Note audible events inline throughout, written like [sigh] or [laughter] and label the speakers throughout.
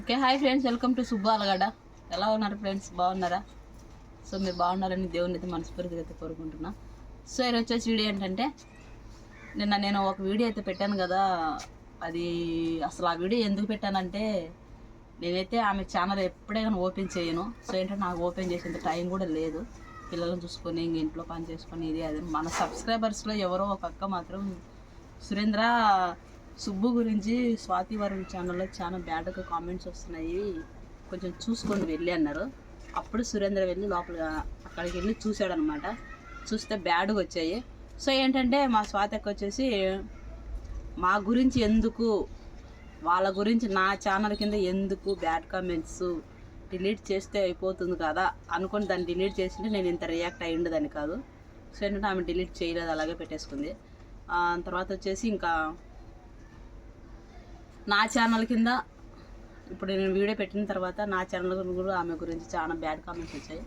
Speaker 1: Okay hi friends welcome to Subbu అలగడ. ఎలా ఉన్నారు friends? బాగున్నారా? సో మీరు బాగున్నారని దేవుని అయితే మనస్ఫూర్తిగా అయితే కోరుకుంటున్నా. సో ఈరోజు వచ్చేసి వీడియో ఏంటంటే నిన్న నేను ఒక వీడియో అయితే పెట్టాను కదా అది అసలు ఆ వీడియో ఎందుకు పెట్టానంటే నేనైతే ఆమె ఛానల్ ఎప్పుడే ఓపెన్ చేయను. సో ఏంటంటే నాకు ఓపెన్ చేసేంత టైం కూడా లేదు. పిల్లలను చూసుకొని ఇంక ఇంట్లో పని చేసుకొని ఇది అది. మన సబ్స్క్రైబర్స్లో ఎవరో ఒక అక్క మాత్రం సురేంద్ర సుబ్బు గురించి స్వాతి ఛానల్లో చాలా బ్యాడ్గా కామెంట్స్ వస్తున్నాయి. కొంచెం చూసుకొని వెళ్ళి అన్నారు. అప్పుడు సురేంద్ర వెళ్ళి లోపల అక్కడికి వెళ్ళి చూశాడనమాట. చూస్తే బ్యాడ్గా వచ్చాయి. సో ఏంటంటే మా స్వాతికి వచ్చేసి మా గురించి ఎందుకు వాళ్ళ గురించి నా ఛానల్ కింద ఎందుకు బ్యాడ్ కామెంట్స్ డిలీట్ చేస్తే అయిపోతుంది కదా అనుకుని దాన్ని డిలీట్ చేసింటే నేను ఇంత రియాక్ట్ అయి ఉండదని కాదు. సో ఏంటంటే ఆమె డిలీట్ చేయలేదు అలాగే పెట్టేసుకుంది. తర్వాత వచ్చేసి ఇంకా నా ఛానల్ కింద ఇప్పుడు నేను వీడియో పెట్టిన తర్వాత నా ఛానల్ కూడా ఆమె గురించి చాలా బ్యాడ్ కామెంట్స్ వచ్చాయి.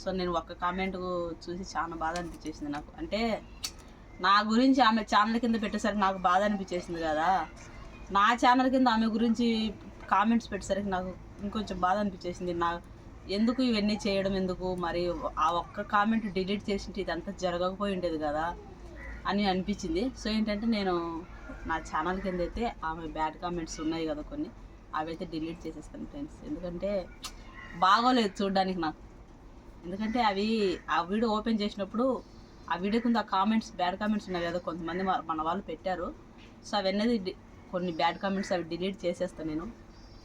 Speaker 1: సో నేను ఒక్క కామెంట్ చూసి చాలా బాధ అనిపించేసింది నాకు. అంటే నా గురించి ఆమె ఛానల్ కింద పెట్టేసరికి నాకు బాధ అనిపించేసింది కదా. నా ఛానల్ కింద ఆమె గురించి కామెంట్స్ పెట్టేసరికి నాకు ఇంకొంచెం బాధ అనిపించేసింది. నా ఎందుకు ఇవన్నీ చేయడం ఎందుకు? మరి ఆ ఒక్క కామెంట్ డిలీట్ చేసింటే ఇదంతా జరగకపోయి ఉండేది కదా. అని అనిపించింది. సో ఏంటంటే నేను నా ఛానల్ కింద అయితే ఆమె బ్యాడ్ కామెంట్స్ ఉన్నాయి కదా కొన్ని అవి అయితే డిలీట్ చేసేస్తాను ఫ్రెండ్స్. ఎందుకంటే బాగోలేదు చూడడానికి నాకు. ఎందుకంటే అవి ఆ వీడియో ఓపెన్ చేసినప్పుడు ఆ వీడియో కింద కామెంట్స్ బ్యాడ్ కామెంట్స్ ఉన్నాయి కదా కొంతమంది మన వాళ్ళు పెట్టారు. సో అవన్నీ డి- కొన్ని బ్యాడ్ కామెంట్స్ అవి డిలీట్ చేసేస్తాను నేను.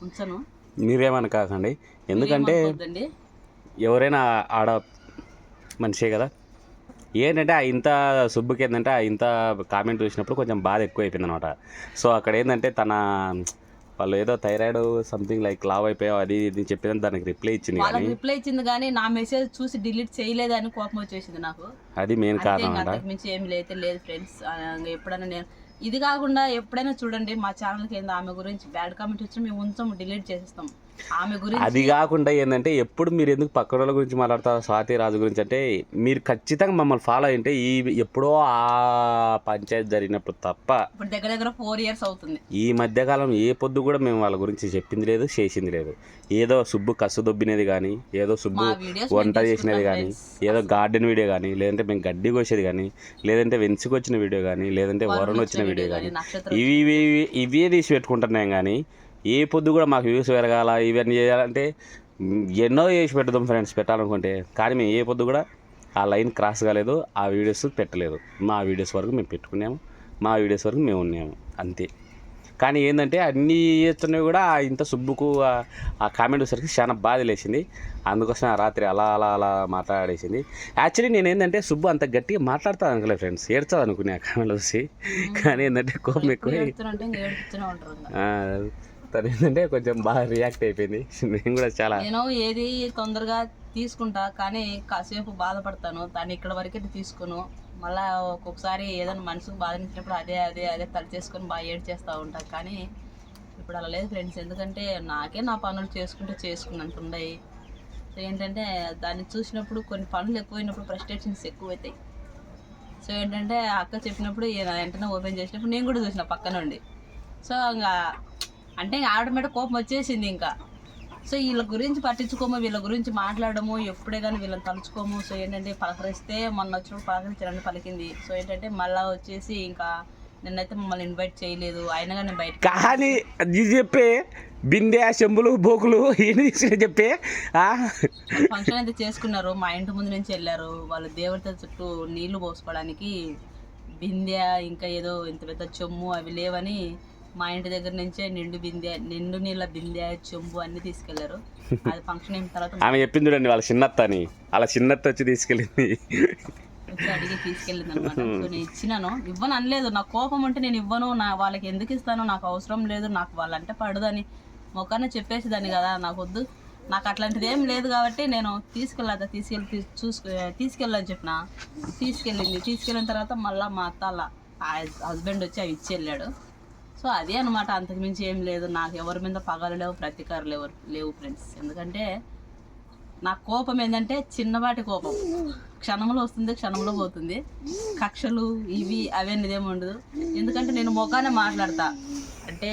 Speaker 1: ఉంచను.
Speaker 2: మీరేమని కాకండి ఎందుకంటే. ఎవరైనా ఆడ మనిషే కదా ఏంటంటే ఆ ఇంత సుబ్బుకి ఏంటంటే ఆ ఇంత కామెంట్ చూసినప్పుడు కొంచెం బాధ ఎక్కువ అయిపోయింది అనమాట సో అక్కడ ఏంటంటే తన వాళ్ళు ఏదో థైరాయిడ్ సంథింగ్ లైక్ లావ్ అయిపోయావు అది ఇది చెప్పేదని దానికి రిప్లై ఇచ్చింది కానీ
Speaker 1: రిప్లై ఇచ్చింది కానీ నా మెసేజ్ చూసి డిలీట్ చేయలేదని కోపం వచ్చేసింది నాకు.
Speaker 2: అది మెయిన్ కారణం అంట.
Speaker 1: మించి ఏమి లేదు లేదు ఫ్రెండ్స్ ఎప్పుడైనా నేను ఇది కాకుండా ఎప్పుడైనా చూడండి మా ఛానల్ కింద ఆమె గురించి బ్యాడ్ కామెంట్ వచ్చి మేము ఉంచాము డిలీట్ చేసేస్తాం ఆమె గురించి
Speaker 2: అది కాకుండా ఏంటంటే ఎప్పుడు మీరు ఎందుకు పక్కన వాళ్ళ గురించి మాట్లాడతారు స్వాతి రాజు గురించి అంటే మీరు ఖచ్చితంగా మమ్మల్ని ఫాలో అయింటే ఈ ఎప్పుడో ఆ పంచాయతీ జరిగినప్పుడు తప్ప
Speaker 1: ఇప్పుడు దగ్గర దగ్గర ఫోర్ ఇయర్స్ అవుతుంది.
Speaker 2: ఈ మధ్యకాలం ఏ పొద్దు కూడా మేము వాళ్ళ గురించి చెప్పింది లేదు చేసింది లేదు. ఏదో సుబ్బు కసు దొబ్బినది కానీ ఏదో సుబ్బు వంట చేసినది కానీ ఏదో గార్డెన్ వీడియో కానీ లేదంటే మేము గడ్డి కోసేది కానీ లేదంటే వెన్సుకు వచ్చిన వీడియో కానీ లేదంటే వరుణ్ వచ్చిన వీడియో కానీ. ఇవి ఇవి ఇవి- తీసి పెట్టుకుంటున్నాం కానీ ఏ పొద్దు కూడా మాకు వ్యూస్ పెరగాల ఇవన్నీ చేయాలంటే ఎన్నో చేసి పెడదాం ఫ్రెండ్స్ పెట్టాలనుకుంటే. కానీ మేము ఏ పొద్దు కూడా ఆ లైన్ క్రాస్ కాలేదు ఆ వీడియోస్ పెట్టలేదు. మా వీడియోస్ వరకు మేము పెట్టుకున్నాము మా వీడియోస్ వరకు మేము ఉన్నాము. అంతే. కానీ ఏంటంటే అన్నీ చేస్తున్నవి కూడా ఇంత సుబ్బుకు ఆ- కామెంట్ వచ్చేసరికి చాలా బాధ లేచింది అందుకోసం ఆ రాత్రి అలా అలా అలా మాట్లాడేసింది. యాక్చువల్లీ నేను ఏంటంటే సుబ్బు అంత గట్టిగా మాట్లాడతాను అనుకోలేదు ఫ్రెండ్స్. ఏడ్చాది అనుకునే ఆ కామెంట్ వచ్చి కానీ ఏంటంటే కోపం ఎక్కువ తను ఏంటంటే కొంచెం బాగా రియాక్ట్ అయిపోయింది. నేను కూడా చాలా
Speaker 1: నేను ఏది తొందరగా తీసుకుంటా కానీ కాసేపు బాధపడతాను. దాన్ని ఇక్కడ వరకే తీసుకోను. మళ్ళా ఒక్కొక్కసారి ఏదైనా మనసుకు బాధించినప్పుడు అదే అదే అదే తల చేసుకొని బాగా ఏడ్ చేస్తూ ఉంటా. కానీ ఇప్పుడు అలా లేదు ఫ్రెండ్స్. ఎందుకంటే నాకే నా పనులు చేసుకుంటే చేసుకున్నంత ఉన్నాయి సో ఏంటంటే దాన్ని చూసినప్పుడు కొన్ని పనులు ఎక్కువైనప్పుడు ఫ్రస్ట్రేషన్స్ ఎక్కువ అవుతాయి సో ఏంటంటే అక్క చెప్పినప్పుడు వెంటనే ఓపెన్ చేసినప్పుడు నేను కూడా చూసిన పక్క నుండి. సో ఇంకా అంటే ఇంకా ఆవిడ మీద కోపం వచ్చేసింది ఇంకా. సో వీళ్ళ గురించి పట్టించుకోము వీళ్ళ గురించి మాట్లాడము ఎప్పుడే కానీ వీళ్ళని తలుచుకోము. సో ఏంటంటే పలకరిస్తే మొన్న వచ్చినప్పుడు పలకరించాలని పలికింది. సో ఏంటంటే మళ్ళీ వచ్చేసి ఇంకా నిన్నైతే మమ్మల్ని ఇన్వైట్ చేయలేదు. అయినా కానీ బయట
Speaker 2: కానీ అది చెప్పే బిందె చెంబులు బోకులు ఏంటి తీసుకుని చెప్పే?
Speaker 1: ఫంక్షన్ అయితే చేసుకున్నారు. మా ఇంటి ముందు నుంచి వెళ్ళారు. వాళ్ళు దేవత చుట్టూ నీళ్ళు పోసుకోవడానికి బిందె ఇంకా ఏదో ఇంత పెద్ద చెమ్ము అవి లేవని మా ఇంటి దగ్గర నుంచే నిండు బిందె నిండు నీళ్ళ బిందె చెంబు అన్ని తీసుకెళ్ళారు. అది ఫంక్షన్ అయిన తర్వాత
Speaker 2: ఆమె చెప్పింది చూడండి వాళ్ళ చిన్నత్త అని వాళ్ళ చిన్నత్త వచ్చి తీసుకెళ్ళింది.
Speaker 1: వచ్చి అడిగి తీసుకెళ్ళింది అనమాట సో నేను ఇచ్చినాను. ఇవ్వను అనలేదు. నా కోపం అంటే నేను ఇవ్వను. నా వాళ్ళకి ఎందుకు ఇస్తాను నాకు అవసరం లేదు. నాకు వాళ్ళంటే పడదని మొక్కనే చెప్పేసేదాన్ని కదా. నాకు వద్దు. నాకు అట్లాంటిది ఏం లేదు కాబట్టి నేను తీసుకెళ్ళదా తీసుకెళ్ళి చూసుకు తీసుకెళ్ళని చెప్పిన. తీసుకెళ్ళింది. తీసుకెళ్ళిన తర్వాత మళ్ళీ మా అత్త హస్బెండ్ వచ్చి అవి ఇచ్చి వెళ్ళాడు. సో అదే అనమాట అంతకుమించి ఏం లేదు. నాకు ఎవరి మీద పగలు లేవు ప్రతీకారాలు ఎవరు లేవు ఫ్రెండ్స్ ఎందుకంటే నా కోపం ఏంటంటే చిన్నపాటి కోపం. క్షణంలో వస్తుంది క్షణంలో పోతుంది. కక్షలు ఇవి అవన్నీ ఏమి ఉండదు. ఎందుకంటే నేను మొఖానే మాట్లాడతా. అంటే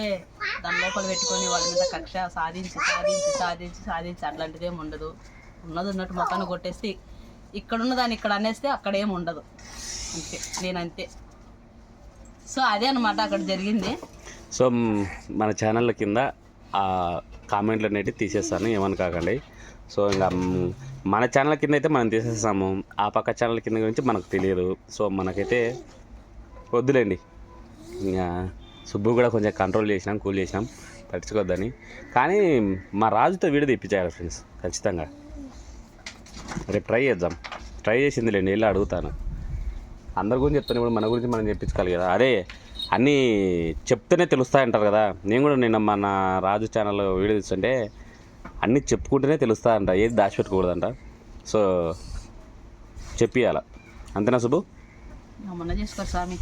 Speaker 1: దాని లోపల పెట్టుకొని వాళ్ళ మీద కక్ష సాధించి సాధించి సాధించి సాధించి అట్లాంటిది ఏమి ఉండదు. ఉన్నది ఉన్నట్టు మొఖాన్ని కొట్టేసి ఇక్కడున్న దాన్ని ఇక్కడ అనేస్తే అక్కడ ఏమి ఉండదు. అంతే. నేను అంతే. సో అదే అనమాట అక్కడ జరిగింది.
Speaker 2: సో మన ఛానల్ కింద ఆ కామెంట్లు అనేటివి తీసేస్తాను ఏమని కాకండి. సో ఇంకా మన ఛానల్ కింద అయితే మనం తీసేస్తాము. ఆ పక్క ఛానల్ కింద గురించి మనకు తెలియదు. సో మనకైతే వద్దులేండి. ఇంకా సుబ్బు కూడా కొంచెం కంట్రోల్ చేసినాం కూల్ చేసినాం. పట్టించుకోవద్దని. కానీ మా రాజుతో వీడియో తెప్పించాలి ఫ్రెండ్స్ ఖచ్చితంగా. రేపు ట్రై చేద్దాం. ట్రై చేసింది లేండి వెళ్ళి అడుగుతాను. అందరి గురించి చెప్తాను ఇప్పుడు మన గురించి మనం చెప్పించుకోవాలి కదా. అదే అన్నీ చెప్తేనే తెలుస్తాయంటారు కదా. నేను కూడా నిన్న మన రాజు ఛానల్ వీడియో చూస్తుంటే అన్నీ చెప్పుకుంటేనే తెలుస్తాయంట ఏది దాచిపెట్టుకోకూడదంట. సో చెప్పియాల అంతేనా సుబ్బు?
Speaker 1: స్వామి?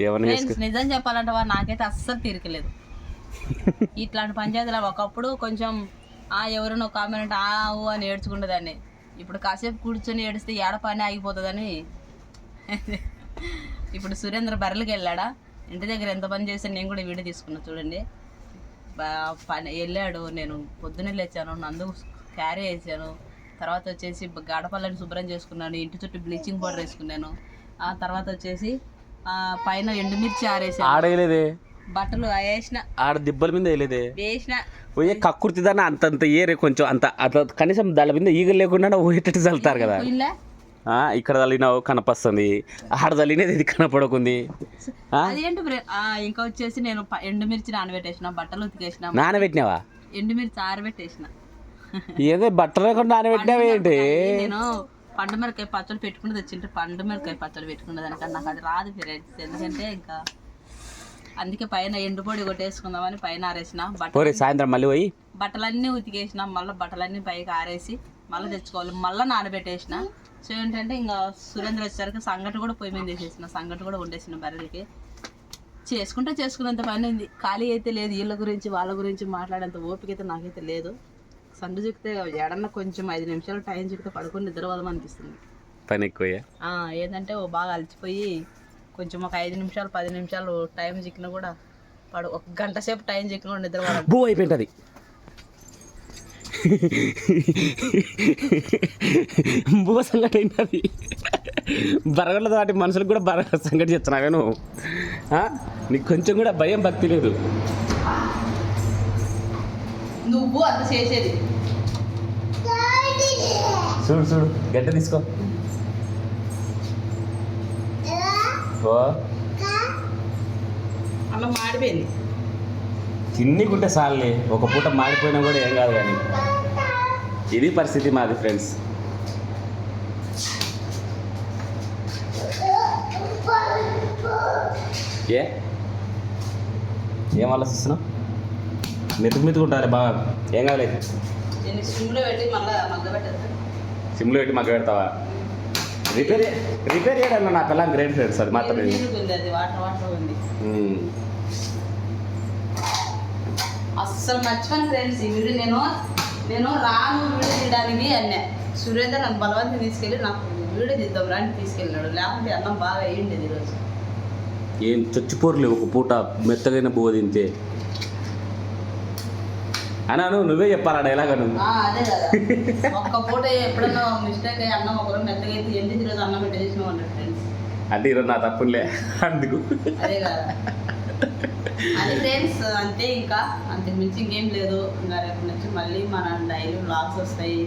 Speaker 2: ఎవరిని
Speaker 1: నిజం చెప్పాలంటే వా నాకైతే అస్సలు తీరికలేదు. [laughs] ఇట్లాంటి పంచాయతీలు ఒకప్పుడు కొంచెం ఆ ఎవరైనా కామెంట్ ఆ ఊ అని ఏడ్చుకుంటుందాన్ని ఇప్పుడు కాసేపు కూర్చొని ఏడిస్తే ఏడ పని ఆగిపోతుందని. ఇప్పుడు సురేంద్ర బర్రెలకి వెళ్ళాడా? ఇంటి దగ్గర ఎంత పని చేసి నేను కూడా వీడియో తీసుకున్నా చూడండి. పని వెళ్ళాడు నేను పొద్దున్నే లేచాను నందు క్యారీ వేసాను తర్వాత వచ్చేసి గడపలని శుభ్రం చేసుకున్నాను ఇంటి చుట్టూ బ్లీచింగ్ పౌడర్ వేసుకున్నాను. ఆ తర్వాత వచ్చేసి ఆ పైన ఎండుమిర్చి ఆరేసాను
Speaker 2: ఆడేయలేదే
Speaker 1: బట్టలు వేసిన.
Speaker 2: ఆడ దిబ్బల మీద వేయలేదే?
Speaker 1: వేసిన.
Speaker 2: పోయే కక్కుర్తి దాన్ని అంతంత ఏరే కొంచెం అంత అంత కనీసం దాని మీద ఈగలు లేకుండా పోయేటట్టు చల్లుతారు కదా. ఇక్కడ చల్లినావు కనపస్తుంది. ఆడ చల్లినది ఇది కనపడకుంది.
Speaker 1: ఇంకా వచ్చేసి నేను ఎండుమిర్చి నానబెట్టేసిన బట్టలు ఉతికేసిన.
Speaker 2: నానబెట్టినావా?
Speaker 1: ఎండుమిర్చి ఆరబెట్టేసిన.
Speaker 2: ఏదో బట్టలు లేకుండా నానబెట్టినావా ఏంటి?
Speaker 1: నేను పండు మిరకాయ పచ్చడి పెట్టుకుని తెచ్చింటే పండు మిరకాయ పచ్చడి పెట్టుకున్నది దానికన్నా నాకు అది రాదు ఫ్రెండ్స్ ఎందుకంటే ఇంకా అందుకే పైన ఎండుపొడి కొట్టేసుకుందామని పైన ఆరేసిన. బట్టలు
Speaker 2: సాయంత్రం మళ్ళీ పోయి.
Speaker 1: బట్టలన్నీ ఉతికేసిన. మళ్ళీ బట్టలన్నీ పైకి ఆరేసి మళ్ళీ తెచ్చుకోవాలి. మళ్ళీ నానబెట్టేసిన. సో ఏంటంటే ఇంకా సురేంద్ర వచ్చేసరికి సంగటి కూడా పొయ్యి మీద వేసేసిన సంగటి కూడా వండేసిన బర్రెలకి. చేసుకుంటే చేసుకునేంత పని ఉంది. ఖాళీ అయితే లేదు వీళ్ళ గురించి వాళ్ళ గురించి మాట్లాడేంత ఓపిక అయితే నాకైతే లేదు. సండు చిక్కితే ఎడన్నా కొంచెం ఐదు నిమిషాలు టైం చిక్కితే పడుకొని నిద్రపోదాం అనిపిస్తుంది.
Speaker 2: పని ఎక్కువ
Speaker 1: ఏంటంటే ఓ బాగా అలసిపోయి కొంచెం ఒక ఐదు నిమిషాలు పది నిమిషాలు టైం చిక్కినా కూడా పడు ఒక గంట సేపు టైం చిక్కిన కూడా నిద్రపోవాలి
Speaker 2: భూ అయిపోయింది భూ సంగటి అయినది బరగల వాటి మనుషులకు కూడా బరగ సంగటి చెప్తున్నావే నువ్వు ఆ? నీకు కొంచెం కూడా భయం భక్తి లేదు.
Speaker 1: నువ్వు అంత చేసేది.
Speaker 2: చూడు చూడు గడ్డ తీసుకో.
Speaker 1: అలా మాడిపోయింది.
Speaker 2: తిన్నికుంటే చాలే ఒక పూట మాడిపోయినా కూడా ఏం కాదు కానీ. ఇది పరిస్థితి మాది ఫ్రెండ్స్. ఏ? ఏం ఆలోచిస్తున్నావు? మెతుకు మెతుకు ఉండాలి బాగా ఏం కాలేదు
Speaker 1: సిమ్లో పెట్టి
Speaker 2: సిమ్లో పెట్టి మగ్గ పెడతావా? రిపేర్ రిపేర్ చేయడం నా పిల్లలు గ్రేట్ ఫ్రెండ్స్ అది మాత్రం
Speaker 1: నీరుగా ఉంది అది? వాటర్ వాటర్ ఉంది.
Speaker 2: ఉమ్.
Speaker 1: అస్సలు మర్చిపోయిన ఫ్రెండ్స్ వీడియో నేను. నేను రాను వీడియో తీయడానికి అన్నా. సురేందర్ నన్ను బలవంతం తీసుకెళ్ళి నాకు వీడియో తీద్దాం రాని తీసుకెళ్ళినాడు లేకపోతే అన్నం బాగా అయ్యిండేది ఈరోజు.
Speaker 2: ఏం చచ్చిపోరులే ఒక పూట మెత్తగైన బువ్వ తింటే. అన్నాను నువ్వే చెప్పాలా డైలాగ్ నువ్వు?
Speaker 1: ఆ, అదే కదా. ఒక్క పూట ఎప్పుడన్నా మిస్టేక్ అయ్యి అన్నం ఒకరు మెత్తగా అయితే ఎందుకు ఈరోజు అన్నం పెట్టేసినావు అన్నాడు ఫ్రెండ్స్
Speaker 2: అంటే ఈరోజు నా తప్పులే అందుకు.
Speaker 1: అదే కదా. అది ఫ్రెండ్స్ అంతే ఇంకా. అంతకు మించి ఇంకేం లేదు. ఇంకా రేపు నుంచి మళ్ళీ మన డైలీ వ్లాగ్స్ వస్తాయి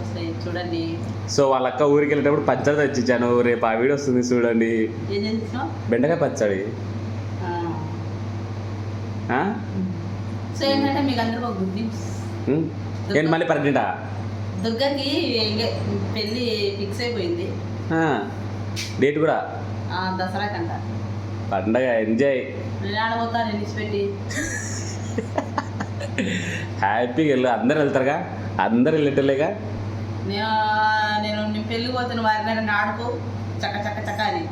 Speaker 1: వస్తాయి. చూడండి.
Speaker 2: సో వాళ్ళ అక్క ఊరికి వెళ్ళేటప్పుడు పచ్చడి తెచ్చిచ్చాను. రేపు ఆ వీడియో వస్తుంది చూడండి. బెండకాయ పచ్చడి?
Speaker 1: సో ఏంటంటే మీకు అందరికీ ఒక గుడ్ న్యూస్.
Speaker 2: ఏంటి మళ్ళీ ప్రెగ్నెంటా
Speaker 1: దుర్గకి పెళ్ళి ఫిక్స్ అయిపోయింది.
Speaker 2: డేట్ కూడా?
Speaker 1: దసరా కంట.
Speaker 2: పండగ ఎంజాయ్ హ్యాపీగా వెళ్ళు అందరు వెళ్తారుగా? అందరు వెళ్ళేటోళ్ళేగా?
Speaker 1: నేను నేను పెళ్ళి పోతున్న వారిని ఆడుకో. చక్క చక్క చక్క అని.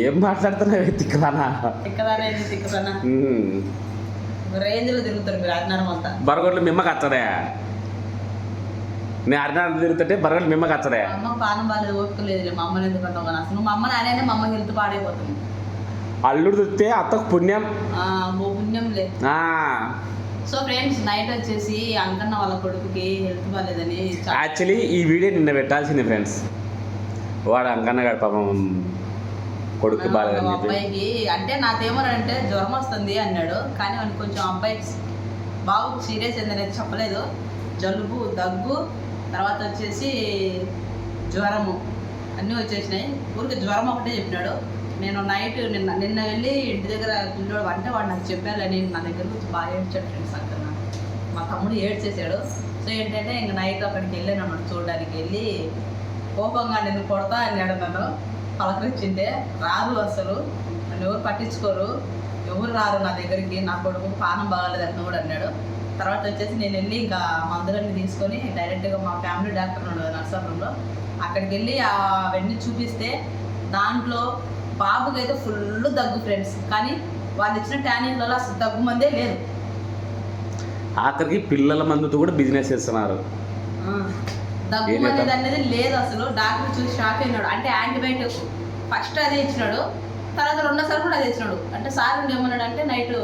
Speaker 2: ఏం మాట్లాడుతున్నావు తిక్కదానా?
Speaker 1: తిక్కదానే తిక్కదన్నా
Speaker 2: ఉమ్.
Speaker 1: రేంజ్లో తిరుగుతారు మీరు అరినారం అంతా.
Speaker 2: బరగొడ్లు మిమ్మకి వచ్చదే నేను అరినాడు తిరుగుతుంటే బరగొడ్లు మిమ్మకి వచ్చదే
Speaker 1: మా అమ్మ పానం బాగాలేదు ఓపిక లేదు మా అమ్మని ఎందుకంటావు కానీ అసలు మా అమ్మని అనేనే మా అమ్మ హెల్త్ పాడైపోతుంది.
Speaker 2: అల్లుడు తిస్తే అత్తకు పుణ్యం.
Speaker 1: ఆ, ఓ పుణ్యం లేదు
Speaker 2: ఆ,
Speaker 1: సో ఫ్రెండ్స్ నైట్ వచ్చేసి అంకన్న వాళ్ళ కొడుకుకి హెల్త్ బాగాలేదని చా-
Speaker 2: యాక్చువల్లీ ఈ వీడియో నిన్న పెట్టాల్సింది ఫ్రెండ్స్. వాడు అంకన్నగాడు పాపం కొడుకు బాగాలేదని చెప్పి.
Speaker 1: అబ్బాయికి అంటే జ్వరం వస్తుంది అన్నాడు. కానీ వానికి కొంచెం అబ్బాయి బాబు సీరియస్ ఏందనేది చెప్పలేదు. జలుబు దగ్గు తర్వాత వచ్చేసి జ్వరము. అన్నీ వచ్చేసినాయి. ఊరికి జ్వరం ఒకటే చెప్పినాడు. నేను నైట్ నిన్న నిన్న వెళ్ళి ఇంటి దగ్గర పిల్లోడు అంటే వాడు నాకు నేను నా దగ్గర వచ్చి బాగా ఏడ్చాడు ఫ్రెండ్స్ అక్కడ మా తమ్ముడు ఏడ్చేసాడు సో ఏంటంటే ఇంక నైట్ అక్కడికి వెళ్ళాను అన్నమాట చూడడానికి వెళ్ళి కోపంగా నేను కొడతా అన్నాడు నన్ను. పలకరించిందే రాదు అసలు. నన్ను ఎవరు పట్టించుకోరు. ఎవరు రారు నా దగ్గరికి నా కొడుకు పానం బాగాలేదు అతను కూడా అన్నాడు. తర్వాత వచ్చేసి నేను వెళ్ళి ఇంకా మందులన్నీ తీసుకొని డైరెక్ట్గా మా ఫ్యామిలీ డాక్టర్ ఉన్నాడు నర్సాపురంలో. అక్కడికి వెళ్ళి ఆ అవన్నీ చూపిస్తే దాంట్లో బాబుకి అయితే ఫుల్ దగ్గు ఫ్రెండ్స్ కానీ వాళ్ళు ఇచ్చిన ట్యానింగ్లలో అసలు దగ్గు మందే లేదు.
Speaker 2: ఆఖరికి పిల్లల మందుతో కూడా బిజినెస్ చేస్తున్నారు.
Speaker 1: దగ్గు అనేది? అనేది లేదు అసలు. డాక్టర్ చూసి షాక్ అయినాడు. అంటే యాంటీబయాటిక్ ఫస్ట్ అదే ఇచ్చినాడు. తర్వాత రెండోసారి కూడా అదే ఇచ్చినాడు. అంటే సార్ ఏమన్నాడు అంటే నైట్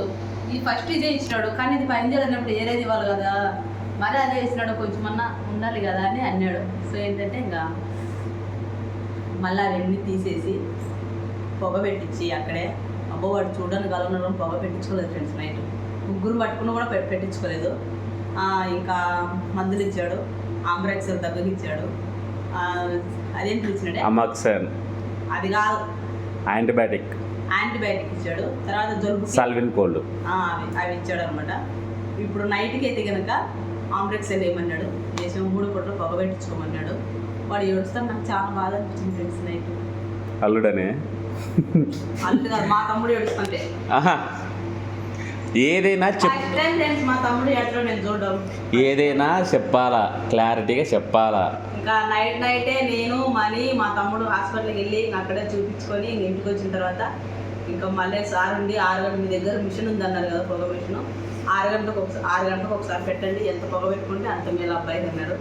Speaker 1: ఈ ఫస్ట్ ఇదే ఇచ్చినాడు. కానీ ఇది పని చేయాలన్నప్పుడు ఏరేది ఇవ్వాలి కదా. మరి అదే ఇచ్చినాడు. కొంచెం అన్నా ఉండాలి కదా అని అన్నాడు. సో ఏంటంటే ఇంకా మళ్ళీ అవన్నీ తీసేసి పొగ పెట్టించి అక్కడే. అబ్బో వాడు చూడడానికి కలవడం పొగ పెట్టించుకోలేదు ఫ్రెండ్స్ నైట్. ముగ్గురు పట్టుకుని కూడా పెట్టించుకోలేదు. ఆ, ఇంకా మందులు ఇచ్చాడు. ఆంబ్రాక్సర్ దగ్గరికి ఇచ్చాడు. అదేంటి ఇచ్చినాడే? అది కాదు.
Speaker 2: యాంటీబయాటిక్
Speaker 1: యాంటీబయాటిక్ ఇచ్చాడు. తర్వాత జలుబు
Speaker 2: సల్విన్ కోల్డ్
Speaker 1: అవి ఇచ్చాడు అనమాట ఇప్పుడు నైట్కి అయితే కనుక ఆంబ్రెక్సెల్ వేయమన్నాడు. వేసాము మూడు పూటలు పొగ పెట్టించుకోమన్నాడు వాడు ఏడుస్తాను నాకు చాలా బాధ అనిపించింది ఫ్రెండ్స్ నైట్
Speaker 2: అల్లుడనే?
Speaker 1: అల్లు కాదు మా తమ్ముడు ఏడుస్తుంటే.
Speaker 2: ఏదైనా ఏదైనా చెప్పాలా. క్లారిటీగా చెప్పాలా.
Speaker 1: ఇంకా నైట్ నైటే నేను మనీ మా తమ్ముడు హాస్పిటల్కి వెళ్ళి అక్కడే చూపించుకొని ఇంక ఇంటికి వచ్చిన తర్వాత ఇంకా మళ్ళీ సార్ ఉండి ఆరు గంటల మీ దగ్గర మిషన్ ఉంది అన్నారు కదా పొగ మిషన్. ఆరు గంటలకు ఒకసారి ఆరు గంటలకు ఒకసారి పెట్టండి ఎంత పొగ పెట్టుకుంటే అంత మేలు అబ్బాయి అన్నారు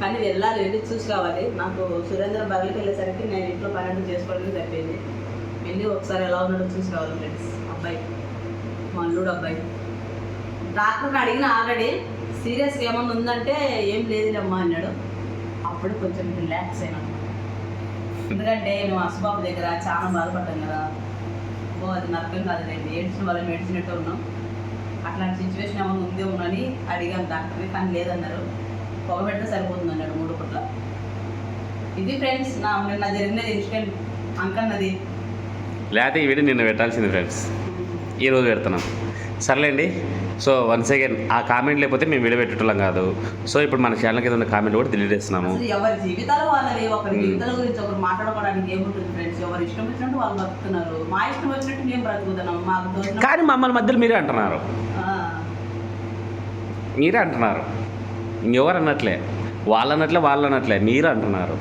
Speaker 1: కానీ వెళ్ళాలి వెళ్ళి చూసి నాకు సురేంద్ర బర్లకి వెళ్ళేసరికి నేను ఇంట్లో పన్నెండు చేసుకోవడానికి సరిపోయింది. వెళ్ళి ఒకసారి ఎలా ఉన్నాడో చూసి రావాలి ఫ్రెండ్స్. అబ్బాయి మా అల్లుడు అబ్బాయి. డాక్టర్ని అడిగిన ఆల్రెడీ సీరియస్గా ఏమన్నా ఉందంటే ఏం లేదులేమ్మా అన్నాడు. అప్పుడు కొంచెం రిలాక్స్ అయినాను ఎందుకంటే మేము అసుబాబు దగ్గర చాలా బాధపడ్డాం కదా. ఓ అది నరకం కాదులేండి ఏడ్చిన వాళ్ళని ఏడ్చినట్టు ఉన్నాం అట్లాంటి సిచ్యువేషన్ ఏమైనా ఉందే ఉన్నని అడిగాను డాక్టర్ని కానీ లేదన్నారు. పొగ పెడితే సరిపోతుంది అన్నాడు మూడు పుట్ల. ఇది ఫ్రెండ్స్ నా నిన్న జరిగినది ఇన్సిడెంట్ అంకన్నది.
Speaker 2: లేకపోతే ఈ వీడియో నిన్న పెట్టాల్సింది ఫ్రెండ్స్ ఈరోజు పెడుతున్నాం. సర్లేండి. సో వన్స్ అగైన్ ఆ కామెంట్ లేకపోతే మేము పెట్టేటోళ్ళం కాదు. సో ఇప్పుడు మన ఛానల్ కింద ఉన్న కామెంట్ కూడా డిలీట్ చేస్తున్నాము.
Speaker 1: ఎవరి జీవితాలు వాళ్ళవి? ఒకరి జీవితాల గురించి ఒకరు మాట్లాడుకోవడానికి ఏముంటుంది ఫ్రెండ్స్ ఎవరు ఇష్టం వచ్చినట్టు వాళ్ళు బతుకుతున్నారు మా ఇష్టం వచ్చినట్టు మేము బ్రతుకుతున్నాం. మాకు
Speaker 2: కానీ మమ్మల్ని మధ్యలో మీరే అంటున్నారు. మీరే అంటున్నారు. ఇంకెవరు అన్నట్లే? వాళ్ళు అన్నట్లే వాళ్ళు అన్నట్లే. మీరు అంటున్నారు.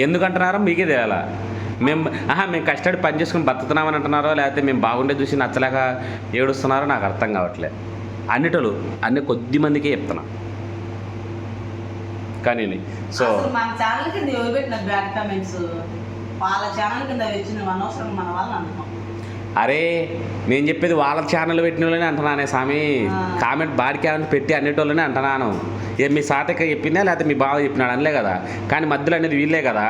Speaker 2: ఎందుకు అంటున్నారో? మీకే తెలియాలా? మేము ఆహా మేము కష్టపడి పని చేసుకుని బతుకుతున్నామని అంటున్నారో లేకపోతే మేము బాగుండే చూసి నచ్చలేక ఏడుస్తున్నారో నాకు అర్థం కావట్లే. అన్నిటలు అన్ని కొద్ది మందికే చెప్తున్నా. కానీ సో
Speaker 1: మన ఛానల్ కింద ఎవరు పెట్టిన బ్యాడ్ కామెంట్స్ వాళ్ళ ఛానల్ కింద వచ్చిన అనవసరం మన వాళ్ళని అనుకో
Speaker 2: అరే నేను చెప్పేది వాళ్ళ ఛానల్ పెట్టిన వాళ్ళనే అంటున్నానే స్వామి. కామెంట్ బాడీ కామెంట్ పెట్టి అనేటోళ్ళనే అంటున్నాను. ఏ మీ సాతక చెప్పిందా? లేకపోతే మీ బావ చెప్పినాడు అనలే కదా? కానీ మధ్యలో అనేది వీళ్ళే కదా?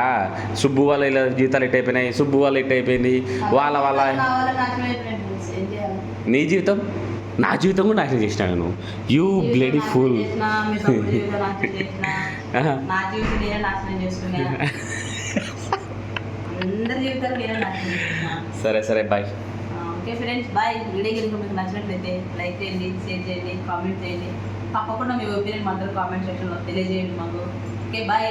Speaker 2: సుబ్బు వాళ్ళ ఇలా జీతాలు ఇట్ అయిపోయినాయి సుబ్బు వాళ్ళ ఇట్ అయిపోయింది వాళ్ళ వాళ్ళ
Speaker 1: నా
Speaker 2: జీవితం? నా జీవితం కూడా [laughs] నాశనం చేసినాను నేను. యూ బ్లడీ ఫుల్
Speaker 1: అందరి జీవితాలు నేనే
Speaker 2: సరే సరే bye
Speaker 1: okay friends bye video కనుక మీకు నచ్చినట్లయితే లైక్ చేయండి షేర్ చేయండి కామెంట్ చేయండి. తప్పకుండా మీ ఒపీనియన్ మాత్రం కామెంట్ సెక్షన్లో తెలియజేయండి మాకు. Okay bye